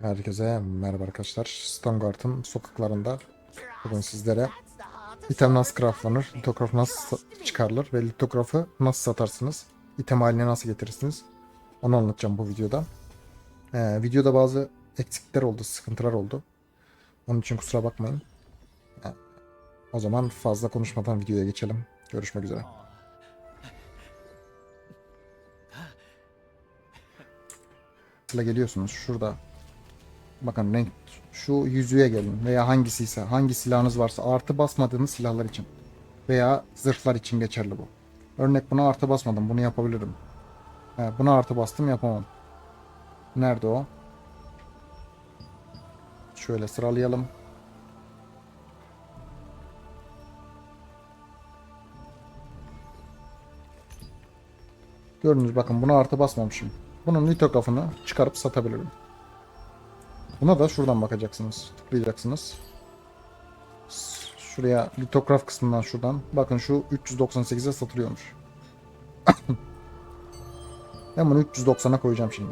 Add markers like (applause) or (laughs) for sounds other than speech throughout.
Herkese merhaba arkadaşlar. Stoneguard'ın sokaklarında bugün sizlere item nasıl craftlanır, litograf nasıl çıkarılır ve litografı nasıl satarsınız, item haline nasıl getirirsiniz onu anlatacağım bu videoda. Ee, videoda bazı eksiklikler oldu, sıkıntılar oldu. Onun için kusura bakmayın. Ee, o zaman fazla konuşmadan videoya geçelim. Görüşmek üzere. Geliyorsunuz şurada Bakın renk şu yüzüğe gelin veya hangisiyse hangi silahınız varsa artı basmadığınız silahlar için veya zırhlar için geçerli bu. Örnek buna artı basmadım bunu yapabilirim. He, buna artı bastım yapamam. Nerede o? Şöyle sıralayalım. Gördünüz bakın buna artı basmamışım. Bunun litografını çıkarıp satabilirim. Buna da şuradan bakacaksınız. Tıklayacaksınız. Şuraya litograf kısmından şuradan. Bakın şu 398'e satılıyormuş. (coughs) ben bunu 390'a koyacağım şimdi.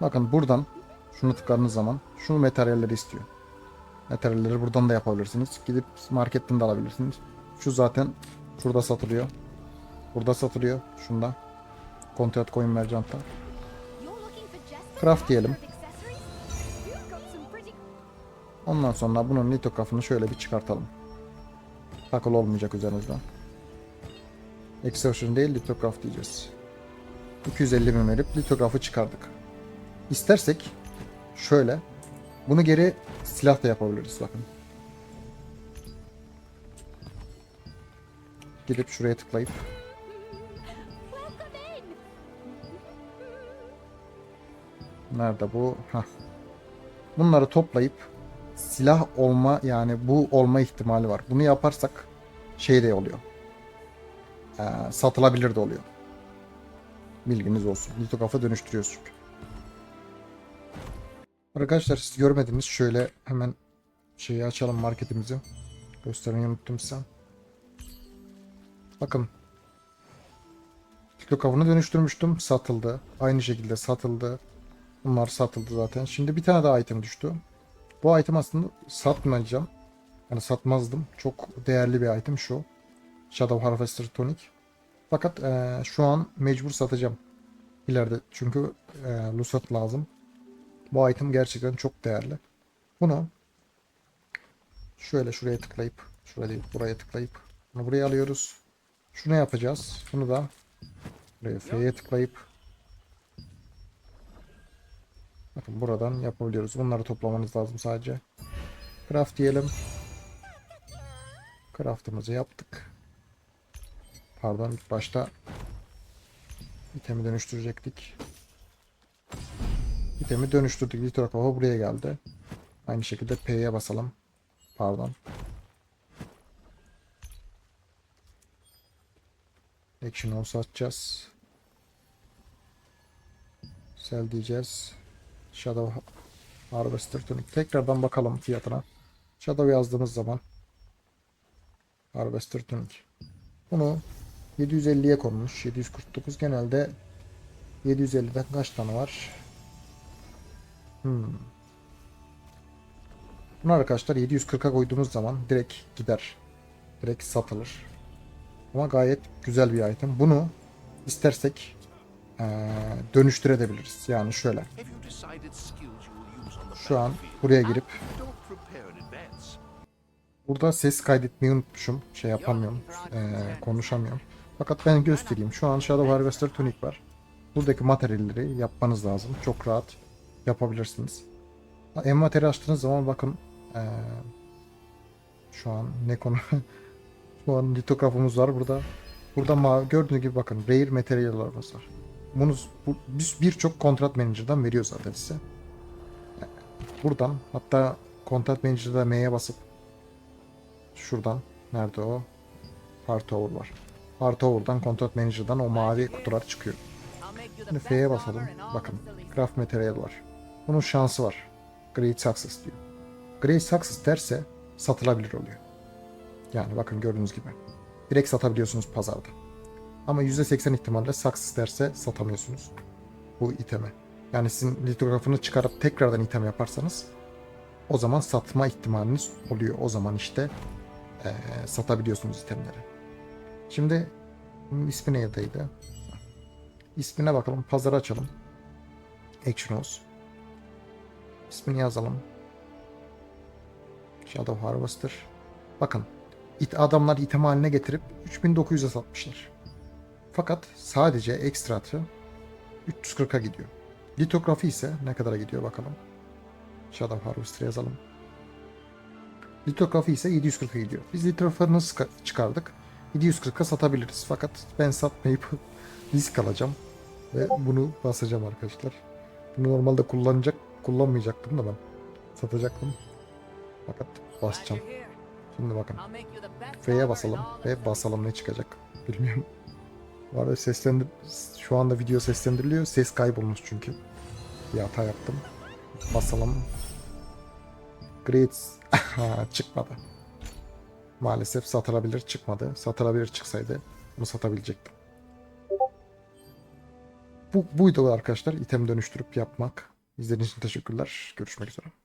Bakın buradan şunu tıkladığınız zaman şu materyalleri istiyor. Materyalleri buradan da yapabilirsiniz. Gidip marketten de alabilirsiniz. Şu zaten şurada satılıyor. Burada satılıyor. Şunda. Kontrat coin mercantta. Craft diyelim. Ondan sonra bunun litografını şöyle bir çıkartalım. Takılı olmayacak üzerinizden. Extrusion değil litograf diyeceğiz. 250 bin verip litografı çıkardık. İstersek şöyle bunu geri silah da yapabiliriz bakın. Gidip şuraya tıklayıp Nerede bu? Hah. Bunları toplayıp silah olma yani bu olma ihtimali var. Bunu yaparsak şey de oluyor. Ee, satılabilir de oluyor. Bilginiz olsun. Litograf'a dönüştürüyoruz çünkü. Arkadaşlar siz görmediniz. Şöyle hemen şeyi açalım marketimizi. Göstermeyi unuttum size. Bakın. Litograf'ını dönüştürmüştüm. Satıldı. Aynı şekilde satıldı. Bunlar satıldı zaten. Şimdi bir tane daha item düştü. Bu item aslında satmayacağım. Yani satmazdım. Çok değerli bir item şu. Shadow Harvester Tonic. Fakat eee, şu an mecbur satacağım. İleride çünkü eee lusat lazım. Bu item gerçekten çok değerli. Bunu şöyle şuraya tıklayıp şuraya değil buraya tıklayıp bunu buraya alıyoruz. Şunu yapacağız. Bunu da buraya F'ye tıklayıp Bakın buradan yapabiliyoruz. Bunları toplamanız lazım sadece. Craft diyelim. Craft'ımızı yaptık. Pardon ilk başta itemi dönüştürecektik. İtemi dönüştürdük. Litrokova buraya geldi. Aynı şekilde P'ye basalım. Pardon. Action olsa atacağız. Sell diyeceğiz. Shadow Harvester Tunic. Tekrardan bakalım fiyatına. Shadow yazdığımız zaman Harvester Tunic. Bunu 750'ye konmuş. 749 genelde 750'den kaç tane var? Hmm. Bunu arkadaşlar 740'a koyduğumuz zaman direkt gider. Direkt satılır. Ama gayet güzel bir item. Bunu istersek eee, dönüştürebiliriz. Yani şöyle. Şu an buraya girip burada ses kaydetmeyi unutmuşum. Şey yapamıyorum. eee, konuşamıyorum. Fakat ben göstereyim. Şu an Shadow Harvester Tunic var. Buradaki materyalleri yapmanız lazım. Çok rahat yapabilirsiniz. Envateri açtığınız zaman bakın eee, şu an ne konu (laughs) şu an litografımız var burada. Burada mavi gördüğünüz gibi bakın rare materyallerimiz var. Bunu bu- biz birçok kontrat manager'dan veriyor zaten size. Buradan hatta kontrat manager'da M'ye basıp şuradan nerede o? Part over var. Part over'dan kontrat manager'dan o mavi kutular çıkıyor. Şimdi F'ye basalım. Bakın craft material var. Bunun şansı var. Great success diyor. Great success derse satılabilir oluyor. Yani bakın gördüğünüz gibi. Direkt satabiliyorsunuz pazarda. Ama %80 ihtimalle success derse satamıyorsunuz bu itemi. Yani sizin litografını çıkarıp tekrardan item yaparsanız o zaman satma ihtimaliniz oluyor. O zaman işte eee, satabiliyorsunuz itemleri. Şimdi ismi neredeydi? İsmine bakalım. Pazarı açalım. Action olsun. İsmini yazalım. Shadow Harvester. Bakın. It adamlar item haline getirip 3900'e satmışlar. Fakat sadece ekstratı 340'a gidiyor. Litografi ise ne kadara gidiyor bakalım. Shadow Harvester yazalım. Litografi ise 740'a gidiyor. Biz litografını sıka- çıkardık. 740'a satabiliriz. Fakat ben satmayıp (laughs) risk alacağım. Ve bunu basacağım arkadaşlar. Bunu normalde kullanacak, kullanmayacaktım da ben. Satacaktım. Fakat basacağım. Şimdi bakın. F'ye basalım ve basalım ne çıkacak bilmiyorum. Bu arada seslendir şu anda video seslendiriliyor. Ses kaybolmuş çünkü. Bir hata yaptım. Basalım. (laughs) Ha, çıkmadı. Maalesef satılabilir çıkmadı. Satılabilir çıksaydı bunu satabilecektim. Bu buydu arkadaşlar. İtem dönüştürüp yapmak. İzlediğiniz için teşekkürler. Görüşmek üzere.